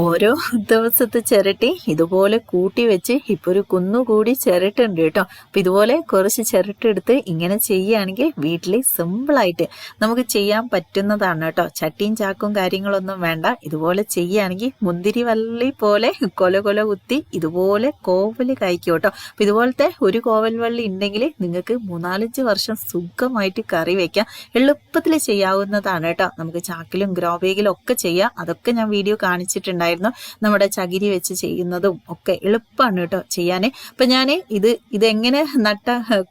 ഓരോ ദിവസത്തെ ചിരട്ടി ഇതുപോലെ കൂട്ടി വെച്ച് ഇപ്പൊ ഒരു കുന്നുകൂടി ചിരട്ടുണ്ട് കേട്ടോ. അപ്പൊ ഇതുപോലെ കുറച്ച് ചിരട്ടെടുത്ത് ഇങ്ങനെ ചെയ്യുകയാണെങ്കിൽ വീട്ടിൽ സിമ്പിളായിട്ട് നമുക്ക് ചെയ്യാൻ പറ്റുന്നതാണ് കേട്ടോ. ചട്ടിയും ചാക്കും കാര്യങ്ങളൊന്നും വേണ്ട. ഇതുപോലെ ചെയ്യുകയാണെങ്കിൽ മുന്തിരി വള്ളി പോലെ കൊല കൊല കുത്തി ഇതുപോലെ കോവൽ കായ്ക്കും കേട്ടോ. അപ്പൊ ഇതുപോലത്തെ ഒരു കോവൽ വള്ളി ഉണ്ടെങ്കിൽ നിങ്ങൾക്ക് മൂന്നാലഞ്ച് വർഷം സുഖമായിട്ട് കറി വെക്കാം. എളുപ്പത്തിൽ ചെയ്യാവുന്നതാണ് കേട്ടോ. നമുക്ക് ചാക്കിലും ഗ്രോബേഗിലും ഒക്കെ ചെയ്യാം. അതൊക്കെ ഞാൻ വീഡിയോ കാണിച്ചിട്ടുണ്ടായിരുന്നു നമ്മുടെ ചകിരി വെച്ച് ചെയ്യുന്നതും ഒക്കെ എളുപ്പമാണ് കേട്ടോ ചെയ്യാൻ അപ്പൊ ഞാൻ ഇത് ഇതെങ്ങനെ നട്ട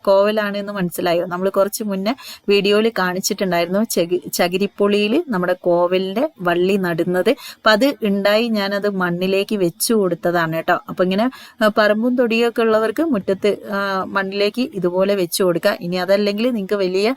കോവലാണ് എന്ന് മനസ്സിലായോ? നമ്മൾ കുറച്ച് മുന്നേ വീഡിയോയിൽ കാണിച്ചിട്ടുണ്ടായിരുന്നു ചകി ചകിരിപ്പൊളിയിൽ നമ്മുടെ കോവലിന്റെ വള്ളി നടുന്നത്. അപ്പൊ അത് ഉണ്ടായി ഞാനത് മണ്ണിലേക്ക് വെച്ചു കൊടുത്തതാണ് കേട്ടോ. അപ്പൊ ഇങ്ങനെ പറമ്പും തൊടിയൊക്കെ ഉള്ളവർക്ക് മുറ്റത്ത് മണ്ണിലേക്ക് ഇതുപോലെ വെച്ചു കൊടുക്കുക ഇനി അതല്ലെങ്കിൽ നിങ്ങൾക്ക് വലിയ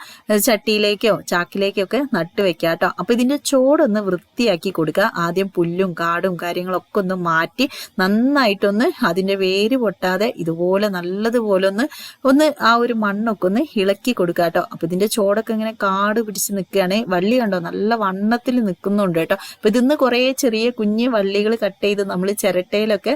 ചട്ടിയിലേക്കോ ചാക്കിലേക്കോ ഒക്കെ നട്ടുവെക്കാം കേട്ടോ. അപ്പൊ ഇതിന്റെ ചോടൊന്ന് വൃത്തിയാക്കി കൊടുക്കുക. ആദ്യം പുല്ലും കാടും കാര്യങ്ങളൊക്കെ ഒന്ന് മാറ്റി നന്നായിട്ടൊന്ന് അതിന്റെ വേര് പൊട്ടാതെ ഇതുപോലെ നല്ലതുപോലെ ഒന്ന് ഒന്ന് ആ ഒരു മണ്ണൊക്കെ ഒന്ന് ഇളക്കി കൊടുക്കുക കേട്ടോ. അപ്പൊ ഇതിന്റെ ചോടൊക്കെ ഇങ്ങനെ കാട് പിടിച്ച് നിൽക്കുകയാണെങ്കിൽ വള്ളി കണ്ടോ? നല്ല വണ്ണത്തിൽ നിൽക്കുന്നുണ്ട് കേട്ടോ. അപ്പൊ ഇതിന്ന് കുറേ ചെറിയ കുഞ്ഞ് വള്ളികൾ കട്ട് ചെയ്ത് നമ്മൾ ചിരട്ടയിലൊക്കെ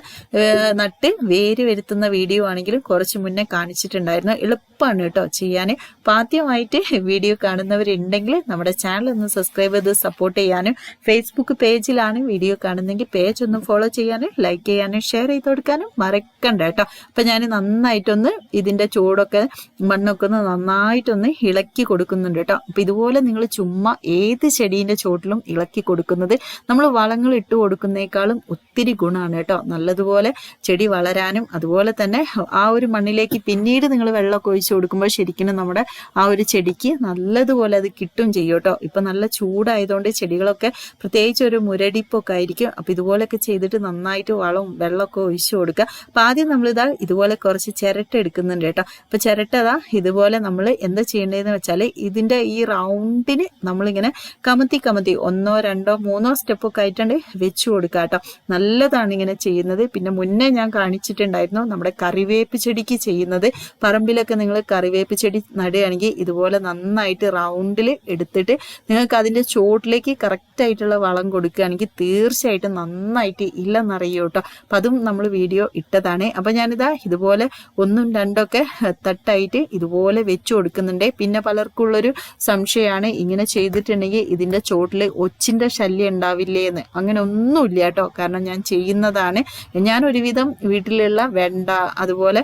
നട്ട് വേര് വരുത്തുന്ന വീഡിയോ ആണെങ്കിലും കുറച്ച് മുന്നേ കാണിച്ചിട്ടുണ്ടായിരുന്നു. എളുപ്പമാണ് കേട്ടോ ചെയ്യാൻ അപ്പൊ ആദ്യമായിട്ട് വീഡിയോ കാണുന്നവരുണ്ടെങ്കിൽ നമ്മുടെ ചാനൽ ഒന്ന് സബ്സ്ക്രൈബ് ചെയ്ത് സപ്പോർട്ട് ചെയ്യാനും ഫേസ്ബുക്ക് പേജിലാണ് വീഡിയോ കാണുന്നെങ്കിൽ പേജ് ഒന്ന് ഫോളോ ചെയ്യാനും ലൈക്ക് ചെയ്യാനും ഷെയർ ചെയ്ത് കൊടുക്കാനും മറക്കണ്ട കേട്ടോ. അപ്പം ഞാൻ നന്നായിട്ടൊന്ന് ഇതിന്റെ ചൂടൊക്കെ മണ്ണൊക്കെ ഒന്ന് നന്നായിട്ടൊന്ന് ഇളക്കി കൊടുക്കുന്നുണ്ട് കേട്ടോ. അപ്പം ഇതുപോലെ നിങ്ങൾ ചുമ്മാ ഏത് ചെടീന്റെ ചുവട്ടിലും ഇളക്കി കൊടുക്കുന്നത് നമ്മൾ വളങ്ങൾ ഇട്ട് കൊടുക്കുന്നേക്കാളും ഒത്തിരി ഗുണമാണ് കേട്ടോ. നല്ലതുപോലെ ചെടി വളരാനും അതുപോലെ തന്നെ ആ ഒരു മണ്ണിലേക്ക് പിന്നീട് നിങ്ങൾ വെള്ളമൊക്കെ ഒഴിച്ചു കൊടുക്കുമ്പോൾ ശരിക്കും നമ്മുടെ ആ ഒരു ചെടിക്ക് നല്ലതുപോലെ അത് കിട്ടും ചെയ്യും കേട്ടോ. ഇപ്പം നല്ല ചൂടായതുകൊണ്ട് ചെടികളൊക്കെ പ്രത്യേകിച്ച് ഒരു മുരടിപ്പൊക്കെ ആയിരിക്കും. അപ്പൊ ഇതുപോലെയൊക്കെ ചെയ്തിട്ട് നന്നായിട്ട് വളവും വെള്ളമൊക്കെ ഒഴിച്ചു കൊടുക്കുക. അപ്പോൾ ആദ്യം നമ്മളിതാ ഇതുപോലെ കുറച്ച് ചിരട്ട എടുക്കുന്നുണ്ട് കേട്ടോ. അപ്പോൾ ചിരട്ട അതാ ഇതുപോലെ നമ്മൾ എന്താ ചെയ്യേണ്ടതെന്ന് വെച്ചാൽ ഇതിന്റെ ഈ റൗണ്ടിന് നമ്മളിങ്ങനെ കമത്തി കമത്തി ഒന്നോ രണ്ടോ മൂന്നോ സ്റ്റെപ്പൊക്കെ ആയിട്ടുണ്ട് വെച്ചു കൊടുക്കുക കേട്ടോ. നല്ലതാണ് ഇങ്ങനെ ചെയ്യുന്നത്. പിന്നെ മുന്നേ ഞാൻ കാണിച്ചിട്ടുണ്ടായിരുന്നു നമ്മുടെ കറിവേപ്പ് ചെടിക്ക് ചെയ്യുന്നത്. പറമ്പിലൊക്കെ നിങ്ങൾ കറിവേപ്പ് ചെടി നടുകയാണെങ്കിൽ ഇതുപോലെ നന്നായിട്ട് റൗണ്ടിൽ എടുത്തിട്ട് നിങ്ങൾക്ക് അതിന്റെ ചോട്ടിലേക്ക് കറക്റ്റ് ആയിട്ടുള്ള വളം കൊടുക്കുകയാണെങ്കിൽ തീർച്ചയായിട്ടും നന്നായിട്ട് ഇല്ലെന്നറിയോ കേട്ടോ. അപ്പം അതും നമ്മൾ വീഡിയോ ഇട്ടതാണ്. അപ്പം ഞാനിതാ ഇതുപോലെ ഒന്നും രണ്ടൊക്കെ തട്ടായിട്ട് ഇതുപോലെ വെച്ച് കൊടുക്കുന്നുണ്ട്. പിന്നെ പലർക്കുള്ളൊരു സംശയമാണ് ഇങ്ങനെ ചെയ്തിട്ടുണ്ടെങ്കിൽ ഇതിന്റെ ചോട്ടിൽ ഒച്ചിന്റെ ശല്യം ഉണ്ടാവില്ലേ എന്ന് അങ്ങനെ ഒന്നുമില്ല കേട്ടോ. കാരണം ഞാൻ ചെയ്യുന്നതാണ്. ഞാൻ ഒരുവിധം വീട്ടിലുള്ള വെണ്ട അതുപോലെ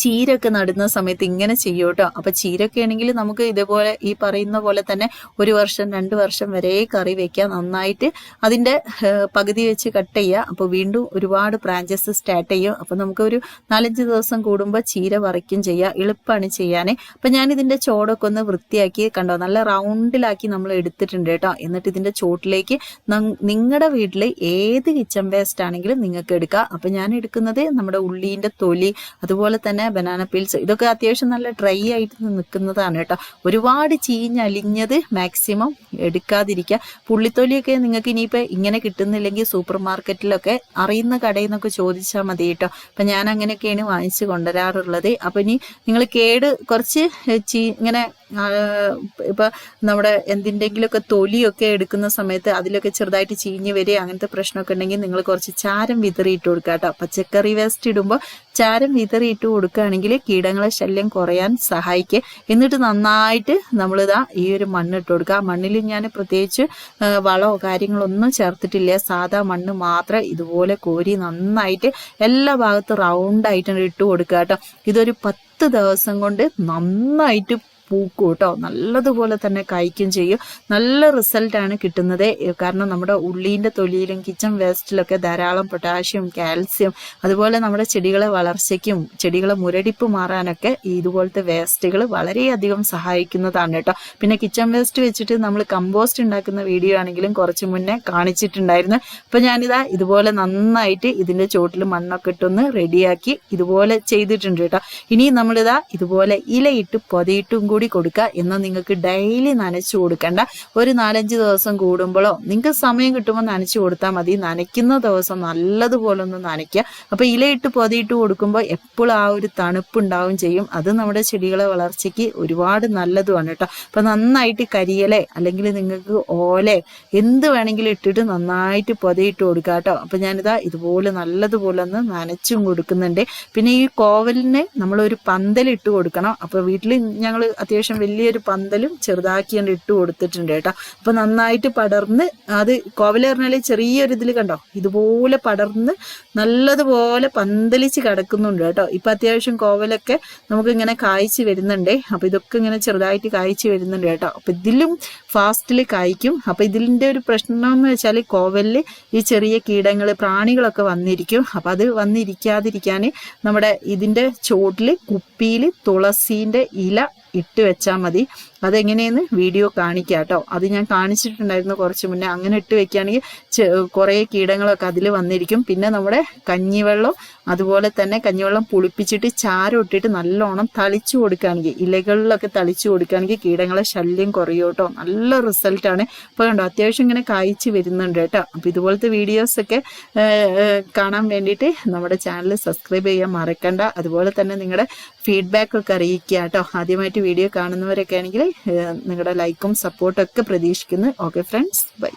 ചീരൊക്കെ നടുന്ന സമയത്ത് ഇങ്ങനെ ചെയ്യും കേട്ടോ അപ്പൊ ചീരൊക്കെ ആണെങ്കിൽ നമുക്ക് ഇതേപോലെ ഈ പറയുന്ന പോലെ തന്നെ ഒരു വർഷം രണ്ട് വർഷം വരെ കറി വെക്കാം. നന്നായിട്ട് അതിന്റെ പകുതി വെച്ച് കട്ട് ചെയ്യുക അപ്പൊ വീണ്ടും ഒരുപാട് ബ്രാഞ്ചസ് സ്റ്റാർട്ട് ചെയ്യും. അപ്പൊ നമുക്ക് ഒരു നാലഞ്ച് ദിവസം കൂടുമ്പോൾ ചീര വറയ്ക്കും ചെയ്യാം. എളുപ്പമാണ് ചെയ്യാനേ. അപ്പൊ ഞാൻ ഇതിന്റെ ചോടൊക്കെ ഒന്ന് വൃത്തിയാക്കി കണ്ടോ? നല്ല റൗണ്ടിലാക്കി നമ്മൾ എടുത്തിട്ടുണ്ട് കേട്ടോ. എന്നിട്ട് ഇതിന്റെ ചോട്ടിലേക്ക് നിങ്ങളുടെ വീട്ടിൽ ഏത് കിച്ചൺ വേസ്റ്റ് ആണെങ്കിലും നിങ്ങൾക്ക് എടുക്കാം. അപ്പൊ ഞാൻ എടുക്കുന്നത് നമ്മുടെ ഉള്ളീന്റെ തൊലി അതുപോലെ തന്നെ ബനാന പീൽസ് ഇതൊക്കെ അത്യാവശ്യം നല്ല ഡ്രൈ ആയിട്ട് നിൽക്കുന്നതാണ് കേട്ടോ. ഒരുപാട് ചീഞ്ഞലിഞ്ഞത് മാക്സിമം എടുക്കാതിരിക്കുക. പുള്ളിത്തൊലിയൊക്കെ നിങ്ങൾക്ക് ഇനിയിപ്പോൾ ഇങ്ങനെ കിട്ടുന്നില്ലെങ്കിൽ സൂപ്പർ മാർക്കറ്റിലൊക്കെ അറിയുന്ന കടയിൽ നിന്നൊക്കെ ചോദിച്ചാൽ മതി കേട്ടോ. അപ്പം ഞാൻ അങ്ങനെയൊക്കെയാണ് വാങ്ങിച്ച് കൊണ്ടുവരാറുള്ളത്. അപ്പം ഇനി നിങ്ങൾ കേട് കുറച്ച് ചീ ഇങ്ങനെ ഇപ്പൊ നമ്മുടെ എന്തിന്റെങ്കിലുമൊക്കെ തൊലിയൊക്കെ എടുക്കുന്ന സമയത്ത് അതിലൊക്കെ ചെറുതായിട്ട് ചീഞ്ഞ് വരിക അങ്ങനത്തെ പ്രശ്നമൊക്കെ ഉണ്ടെങ്കിൽ നിങ്ങൾ കുറച്ച് ചാരം വിതറിയിട്ട് കൊടുക്കുക കേട്ടോ. പച്ചക്കറി വേസ്റ്റ് ഇടുമ്പോൾ ചാരം വിതറിയിട്ട് കൊടുക്കുകയാണെങ്കിൽ കീടങ്ങളെ ശല്യം കുറയാൻ സഹായിക്കുക എന്നിട്ട് നന്നായിട്ട് നമ്മളിതാ ഈ ഒരു മണ്ണ് ഇട്ട് കൊടുക്കുക. ആ മണ്ണിൽ ഞാൻ പ്രത്യേകിച്ച് വളമോ കാര്യങ്ങളൊന്നും ചേർത്തിട്ടില്ല. സാധാ മണ്ണ് മാത്രം ഇതുപോലെ കോരി നന്നായിട്ട് എല്ലാ ഭാഗത്തും റൗണ്ടായിട്ട് ഇട്ട് കൊടുക്കുക കേട്ടോ. ഇതൊരു പത്ത് ദിവസം കൊണ്ട് നന്നായിട്ട് പൂക്കും കേട്ടോ നല്ലതുപോലെ തന്നെ കായ്ക്കും ചെയ്യും. നല്ല റിസൾട്ടാണ് കിട്ടുന്നത്. കാരണം നമ്മുടെ ഉള്ളീന്റെ തൊലിയിലും കിച്ചൺ വേസ്റ്റിലൊക്കെ ധാരാളം പൊട്ടാഷ്യം കാൽസ്യം അതുപോലെ നമ്മുടെ ചെടികളെ വളർച്ചയ്ക്കും ചെടികളെ മുരടിപ്പ് മാറാനൊക്കെ ഇതുപോലത്തെ വേസ്റ്റുകൾ വളരെയധികം സഹായിക്കുന്നതാണ് കേട്ടോ. പിന്നെ കിച്ചൺ വേസ്റ്റ് വെച്ചിട്ട് നമ്മൾ കമ്പോസ്റ്റ് ഉണ്ടാക്കുന്ന വീഡിയോ ആണെങ്കിലും കുറച്ച് മുന്നേ കാണിച്ചിട്ടുണ്ടായിരുന്നു. അപ്പം ഞാനിതാ ഇതുപോലെ നന്നായിട്ട് ഇതിന്റെ ചോട്ടിൽ മണ്ണൊക്കെ ഇട്ടൊന്ന് റെഡിയാക്കി ഇതുപോലെ ചെയ്തിട്ടുണ്ട് കേട്ടോ. ഇനി നമ്മളിതാ ഇതുപോലെ ഇലയിട്ട് പൊതയിട്ടും കൂടി കൂടി കൊടുക്കുക എന്നാൽ നിങ്ങൾക്ക് ഡെയിലി നനച്ചു കൊടുക്കേണ്ട. ഒരു നാലഞ്ച് ദിവസം കൂടുമ്പോഴോ നിങ്ങൾക്ക് സമയം കിട്ടുമ്പോൾ നനച്ചു കൊടുത്താൽ മതി. നനയ്ക്കുന്ന ദിവസം നല്ലതുപോലെ ഒന്ന് നനയ്ക്കുക. അപ്പോൾ ഇലയിട്ട് പൊതിയിട്ട് കൊടുക്കുമ്പോൾ എപ്പോഴും ആ ഒരു തണുപ്പ് ഉണ്ടാവും ചെയ്യും. അത് നമ്മുടെ ചെടികളെ വളർച്ചയ്ക്ക് ഒരുപാട് നല്ലതുമാണ് കേട്ടോ. അപ്പോൾ നന്നായിട്ട് കരിയലെ അല്ലെങ്കിൽ നിങ്ങൾക്ക് ഓലെ എന്ത് വേണമെങ്കിലും ഇട്ടിട്ട് നന്നായിട്ട് പൊതിയിട്ട് കൊടുക്കുക കേട്ടോ. അപ്പോൾ ഞാനിതാ ഇതുപോലെ നല്ലതുപോലെ ഒന്ന് നനച്ചും കൊടുക്കുന്നുണ്ട്. പിന്നെ ഈ കോവലിന് നമ്മളൊരു പന്തലിട്ട് കൊടുക്കണം. അപ്പോൾ വീട്ടിൽ ഞങ്ങൾ അത്യാവശ്യം വലിയൊരു പന്തലും ചെറുതാക്കി കണ്ട് ഇട്ട് കൊടുത്തിട്ടുണ്ട് കേട്ടോ. അപ്പോൾ നന്നായിട്ട് പടർന്ന് അത് കോവല ചെറിയൊരു ഇതിൽ കണ്ടോ? ഇതുപോലെ പടർന്ന് നല്ലതുപോലെ പന്തലിച്ച് കിടക്കുന്നുണ്ട് കേട്ടോ. ഇപ്പം അത്യാവശ്യം കോവലൊക്കെ നമുക്ക് ഇങ്ങനെ കായ്ച്ച് വരുന്നുണ്ടേ. അപ്പോൾ ഇതൊക്കെ ഇങ്ങനെ ചെറുതായിട്ട് കായ്ച്ച് വരുന്നുണ്ട് കേട്ടോ. അപ്പോൾ ഇതിലും ഫാസ്റ്റിൽ കായ്ക്കും. അപ്പോൾ ഇതിന്റെ ഒരു പ്രശ്നം എന്ന് വെച്ചാൽ കോവലിൽ ഈ ചെറിയ കീടങ്ങൾ പ്രാണികളൊക്കെ വന്നിരിക്കും. അപ്പം അത് വന്നിരിക്കാതിരിക്കാൻ നമ്മുടെ ഇതിന്റെ ചോട്ടിൽ കുപ്പിയിൽ തുളസീന്റെ ഇല ഇട്ട് വെച്ചാൽ മതി. അതെങ്ങനെയെന്ന് വീഡിയോ കാണിക്കാം കേട്ടോ. അത് ഞാൻ കാണിച്ചിട്ടുണ്ടായിരുന്നു കുറച്ച് മുന്നേ. അങ്ങനെ ഇട്ട് വെക്കുകയാണെങ്കിൽ കുറേ കീടങ്ങളൊക്കെ അതിൽ വന്നിരിക്കും. പിന്നെ നമ്മുടെ കഞ്ഞിവെള്ളം അതുപോലെ തന്നെ കഞ്ഞിവെള്ളം പുളിപ്പിച്ചിട്ട് ചാരം ഇട്ടിട്ട് നല്ലോണം തളിച്ചു കൊടുക്കുകയാണെങ്കിൽ ഇലകളിലൊക്കെ തളിച്ചു കൊടുക്കുകയാണെങ്കിൽ കീടങ്ങളെ ശല്യം കുറയും കേട്ടോ. നല്ല റിസൾട്ടാണ് ഇപ്പോൾ കണ്ടോ അത്യാവശ്യം ഇങ്ങനെ കായ്ച്ച് വരുന്നുണ്ട് കേട്ടോ. അപ്പോൾ ഇതുപോലത്തെ വീഡിയോസൊക്കെ കാണാൻ വേണ്ടിയിട്ട് നമ്മുടെ ചാനൽ സബ്സ്ക്രൈബ് ചെയ്യാൻ മറക്കണ്ട. അതുപോലെ തന്നെ നിങ്ങളുടെ ഫീഡ്ബാക്ക് ഒക്കെ അറിയിക്കുക കേട്ടോ. ആദ്യമായിട്ട് വീഡിയോ കാണുന്നവരൊക്കെ ആണെങ്കിൽ നിങ്ങളുടെ ലൈക്കും സപ്പോർട്ടും ഒക്കെ പ്രതീക്ഷിക്കുന്നു. Okay friends bye